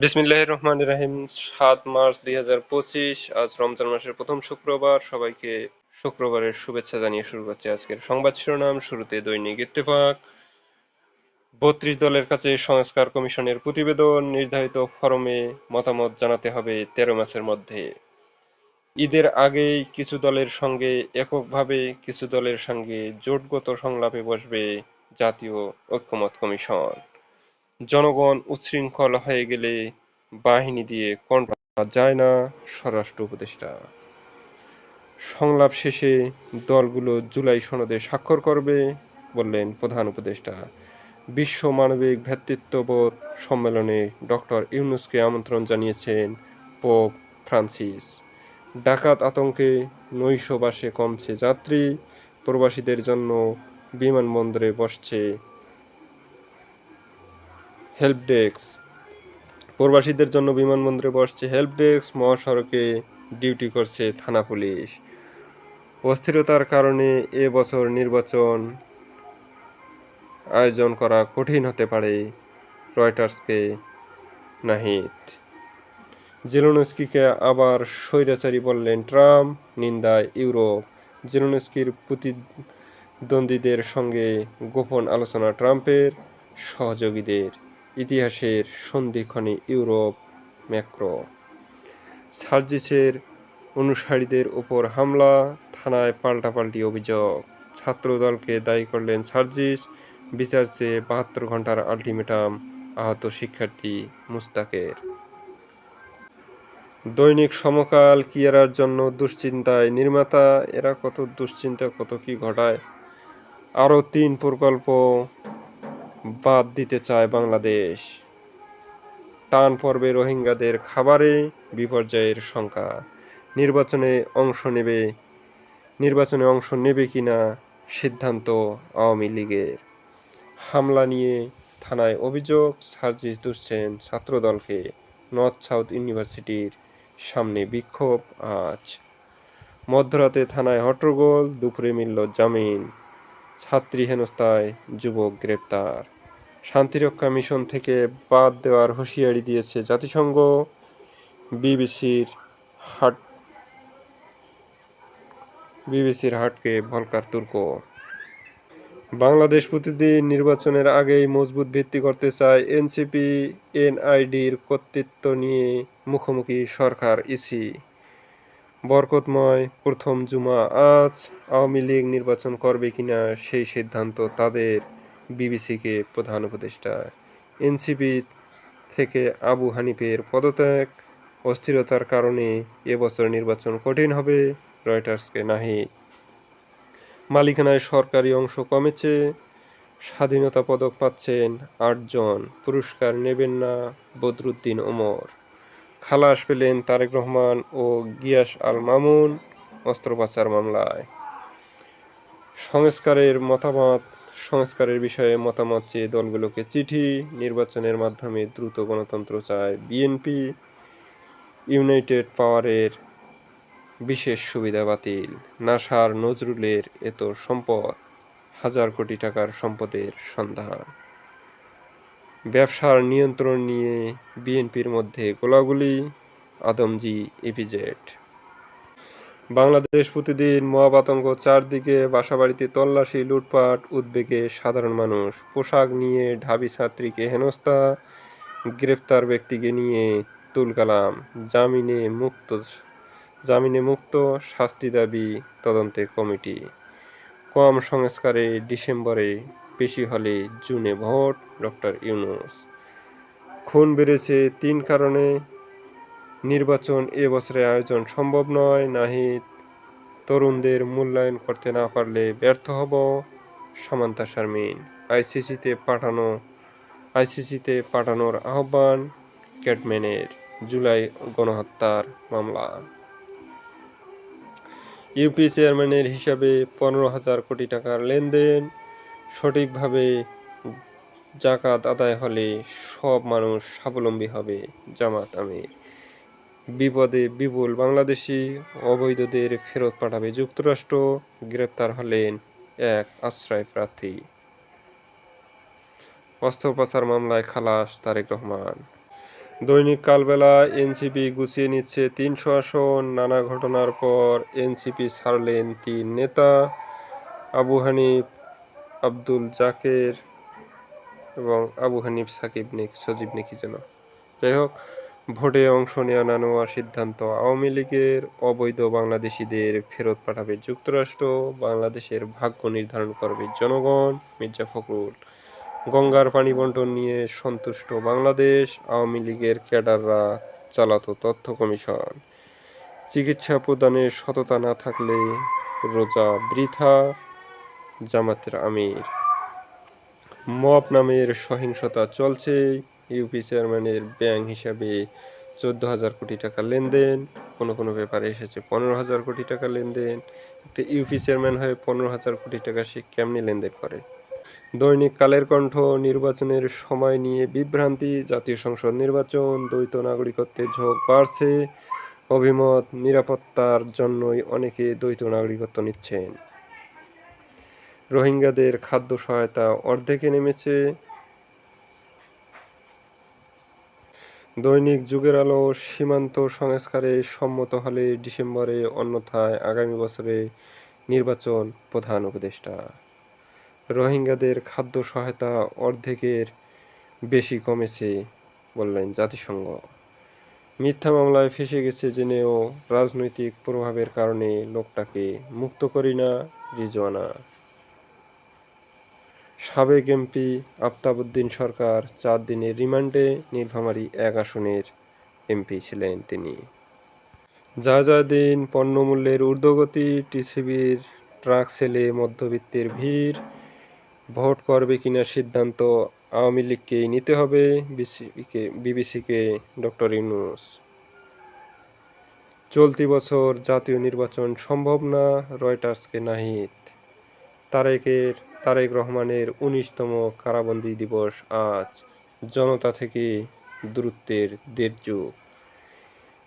বিসমিল্লাহির রহমানির রহিম, সাত মার্চ দুই হাজার পঁচিশ, আজ রমজান মাসের প্রথম শুক্রবার। সবাইকে শুক্রবারের শুভেচ্ছা জানিয়ে শুরু করছে আজকের সংবাদ শিরোনাম। শুরুতে দৈনিক ইত্তেফাক। বত্রিশ দলের কাছে সংস্কার কমিশনের প্রতিবেদন। নির্ধারিত ফরমে মতামত জানাতে হবে তেরো মাসের মধ্যে। ঈদের আগেই কিছু দলের সঙ্গে এককভাবে, কিছু দলের সঙ্গে জোটগত সংলাপে বসবে জাতীয় ঐক্যমত কমিশন। জনগণ উচ্ছৃঙ্খল হয়ে গেলে বাহিনী দিয়ে কন্ট্রোল যায় না স্বরাষ্ট্র উপদেষ্টা। সংলাপ শেষে দলগুলো জুলাই সনদে স্বাক্ষর করবে বললেন প্রধান উপদেষ্টা। বিশ্ব মানবিক ভ্রাতৃত্ববোধ সম্মেলনে ডক্টর ইউনুসকে আমন্ত্রণ জানিয়েছেন পোপ ফ্রান্সিস। ডাকাত আতঙ্কে নৈশবাসে কমছে যাত্রী, প্রবাসীদের জন্য বিমানবন্দরে বসছে হেল্প ডেস্ক প্রবাসীদের জন্য বিমানবন্দরে বসছে হেল্প ডেস্ক মহাসড়কে ডিউটি করছে থানা পুলিশ। অস্থিরতার কারণে এ বছর নির্বাচন আয়োজন করা কঠিন হতে পারে রয়টার্সকে নাহিদ। জেলোনস্কিকে আবার স্বৈরাচারী বললেন ট্রাম্প নিন্দায় ইউরোপ। জেলোনস্কির প্রতিদ্বন্দ্বীদের সঙ্গে গোপন আলোচনা ট্রাম্পের সহযোগীদের। ইতিহাসের সন্ধিক্ষণে ইউরোপ ম্যাক্রো। সার্জিসের অনুসারীদের ওপর হামলা, থানায় পাল্টাপাল্টি অভিযোগ। ছাত্রদলকে দায়ী করলেন সার্জিস, বিচার চেয়ে বাহাত্তর ঘণ্টার আলটিমেটাম আহত শিক্ষার্থী মুস্তাকের। দৈনিক সমকাল কিয়ারার জন্য দুশ্চিন্তায় নির্মাতা, এরা কত দুশ্চিন্তা, কত কি ঘটায়? আরও তিন প্রকল্প বাদ দিতে চায় বাংলাদেশ। টান পর্বে রোহিঙ্গাদের খাবারে বিপর্যয়ের শঙ্কা। নির্বাচনে অংশ নেবে, নির্বাচনে অংশ নেবে কিনা সিদ্ধান্ত আওয়ামী লীগের। হামলা নিয়ে থানায় অভিযোগ, সার্জিস দুষছেন ছাত্রদলকে নর্থ সাউথ ইউনিভার্সিটির সামনে বিক্ষোভ আজ। মধ্যরাতে থানায় হট্টগোল, দুপুরে মিলল জামিন। ছাত্রী হেনস্থায় যুবক গ্রেপ্তার। শান্তিরক্ষা মিশন থেকে বাদ দেওয়ার হুঁশিয়ারি দিয়েছে জাতিসংঘ, বিবিসির হাট, বিবিসির হাটকে ভলকার তুর্ক। বাংলাদেশ প্রতিদিন নির্বাচনের আগেই মজবুত ভিত্তি করতে চায় এনসিপি, এনআইডির কর্তৃত্ব নিয়ে মুখোমুখি সরকার ইসি। বরকতময় প্রথম জুমা, আজ আওয়ামী লীগ নির্বাচন করবে কিনা সেই সিদ্ধান্ত তাদের। বিবিসিকে প্রধান উপদেষ্টা। এনসিপি থেকে আবু হানিফের পদত্যাগ, অস্থিরতার কারণে এবছর নির্বাচন কঠিন হবে, রয়টার্সকে নাহি। মালিকানায় সরকারি অংশ কমেছে, স্বাধীনতা পদক পাচ্ছেন আটজন, পুরস্কার নেবেন না বদরুদ্দিন ওমর। খালাস পেলেন তারেক রহমান ও গিয়াস আল মামুন অস্ত্র পাচার মামলায়। সংস্কারের মতামত সংস্কারের বিষয়ে মতামত চেয়ে দলগুলোকে চিঠি নির্বাচনের মাধ্যমে দ্রুত গণতন্ত্র চায় বিএনপি। ইউনাইটেড পাওয়ারের বিশেষ সুবিধা বাতিল, নাসার নজরুলের এত সম্পদ, হাজার কোটি টাকার সম্পদের সন্ধান। ব্যবসার নিয়ন্ত্রণ নিয়ে বিএনপির মধ্যে গোলাগুলি, আদমজি, এপিজেড। বাংলাদেশ প্রতিদিন মহাবাতঙ্গ চারদিকে, বাসাবাড়িতে তল্লাশি, লুটপাট, উদ্বেগে সাধারণ মানুষ। পোশাক নিয়ে ঢাবি ছাত্রীকে হেনস্থা গ্রেপ্তার ব্যক্তিকে নিয়ে তুলকালাম জামিনে মুক্ত জামিনে মুক্ত শাস্তি দাবি তদন্তের কমিটি। কম সংস্কারে ডিসেম্বরে বেশি হলে জুনে ভোট, ডক্টর ইউনুস। খুন বেড়েছে তিন কারণে। নির্বাচন এ বছরে আয়োজন সম্ভব নয়। নাহিদ তরুণদের মূল্যায়ন করতে না পারলে ব্যর্থ হব সামান্তা শারমিন। আইসিসিতে পাঠানো, আইসিসিতে পাঠানোর আহ্বান ক্যাটম্যানের জুলাই গণহত্যার মামলা। ইউপি চেয়ারম্যানের হিসাবে পনেরো হাজার কোটি টাকার লেনদেন, সঠিকভাবে জাকাত আদায় হলে সব মানুষ স্বাবলম্বী হবে জামাত আমির। বিপদে বিপুল বাংলাদেশি অবৈধদের ফেরত পাঠাবে যুক্তরাষ্ট্র, গ্রেপ্তার হলেন এক আশ্রয় প্রার্থী। অস্ত্রোপচার মামলায় খালাস তারেক রহমান। দৈনিক কালবেলা এনসিপি গুছিয়ে নিচ্ছে তিনশো আসন। নানা ঘটনার পর এনসিপি ছাড়লেন তিন নেতা। আবু হানিফ, আব্দুল জাকের এবং আবু হানিফ সাকিব নেক সজীব নেকি যেন। যাই হোক ভোটে অংশ নেওয়া না নেওয়ার সিদ্ধান্ত আওয়ামী লীগের অবৈধ বাংলাদেশিদের ফেরত পাঠাবে যুক্তরাষ্ট্র, বাংলাদেশের ভাগ্য নির্ধারণ করবে জনগণ, মির্জা ফখরুল। গঙ্গার পানি বন্টন নিয়ে সন্তুষ্ট বাংলাদেশ, আওয়ামী লীগের ক্যাডাররা চালাতো তথ্য কমিশন। চিকিৎসা প্রদানে সততা না থাকলে রোজা বৃথা, জামাতের আমির। মব নামের সহিংসতা চলছে ইউপি চেয়ারম্যানের ব্যাংক হিসাবে চোদ্দ হাজার কোটি টাকা লেনদেন, কোনো কোনো ব্যাপারে এসেছে পনেরো হাজার কোটি টাকা লেনদেন। একটা ইউপি চেয়ারম্যান হয়ে পনেরো হাজার কোটি টাকা সে কেমনি লেনদেন করে? দৈনিক কালের কণ্ঠ, নির্বাচনের সময় নিয়ে বিভ্রান্তি, জাতীয় সংসদ নির্বাচন, দ্বৈত নাগরিকত্বের ঝোঁক বাড়ছে। অভিমত, নিরাপত্তার জন্যই অনেকে দ্বৈত নাগরিকত্ব নিচ্ছেন। রোহিঙ্গাদের খাদ্য সহায়তা অর্ধেকে নেমেছে। দৈনিক যুগের আলো সীমান্ত সংস্কারে সম্মত হলে ডিসেম্বরে অন্যথায় আগামী বছরে নির্বাচন প্রধান উপদেষ্টা। রোহিঙ্গাদের খাদ্য সহায়তা অর্ধেকের বেশি কমেছে বললেন জাতিসংঘ। মিথ্যা মামলায় ফেসে গেছে জেনেও রাজনৈতিক প্রভাবের কারণে লোকটাকে মুক্ত করি না রিজওয়ানা। সাবেক এমপি আফতাবুদ্দিন সরকার চার দিনের রিমান্ডে নীলফামারী এক আসনের এমপি ছিলেন তিনি। যা যা দিন পণ্যমূল্যের ঊর্ধ্বগতি, টিসিবির ট্রাক সেলে মধ্যবিত্তের ভিড়, ভোট করবে কিনা সিদ্ধান্ত আওয়ামী লীগকেই নিতে হবে, বিসিবিকে, বিবিসিকে ডক্টর ইউনুস। চলতি বছর জাতীয় নির্বাচন সম্ভব না, রয়টার্সকে নাহিদ। তারেকের তারেক রহমানের উনিশতম কারাবন্দী দিবস আজ, জনতা থেকে দূরত্বের দেড় যুগ।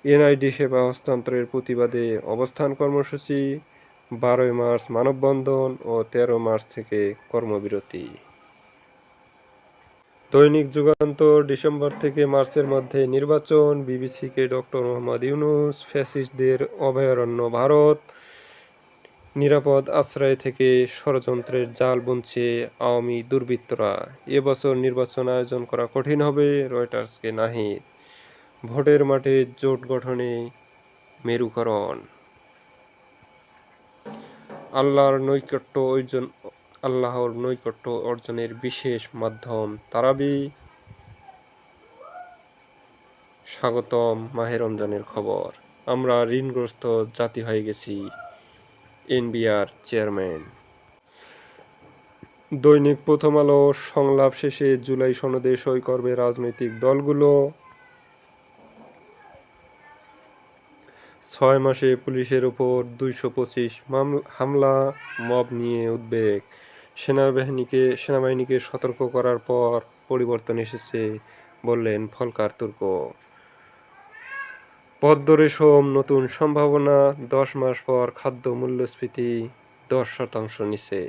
এনআইডি সেবা হস্তান্তরের প্রতিবাদে অবস্থান কর্মসূচি, বারোই মার্চ মানববন্ধন ও তেরো মার্চ থেকে কর্মবিরতি। দৈনিক যুগান্তর ডিসেম্বর থেকে মার্চের মধ্যে নির্বাচন, বিবিসিকে ডক্টর মোহাম্মদ ইউনুস, ফ্যাসিস্টদের অভয়ারণ্য ভারত নিরাপদ আশ্রয় থেকে ষড়যন্ত্রের জাল বুনছে আওয়ামী দুর্বৃত্তরা। এবছর নির্বাচন আয়োজন করা কঠিন হবে, রয়টার্সকে নাহিদ ভোটের মাঠে জোট গঠনে মেরুকরণ। আল্লাহর নৈকট্য অর্জন, আল্লাহর নৈকট্য অর্জনের বিশেষ মাধ্যম তারাবি। স্বাগতম মাহে রমজানের খবর। আমরা ঋণগ্রস্ত জাতি হয়ে গেছি। NBR chairman. দৈনিক প্রথম আলো, সংলাপ শেষে জুলাই সনদে সই করবে রাজনৈতিক দলগুলো। ছয় মাসে পুলিশের ওপর দুইশো পঁচিশ হামলা, মব নিয়ে উদ্বেগ। সেনাবাহিনীকে সেনাবাহিনীকে সতর্ক করার পর পরিবর্তন এসেছে বললেন ফলকার তুর্ক। পদ্ম রেশম নতুন সম্ভাবনা দশ মাস পর খাদ্য মূল্যস্ফীতি দশ শতাংশ নিচে।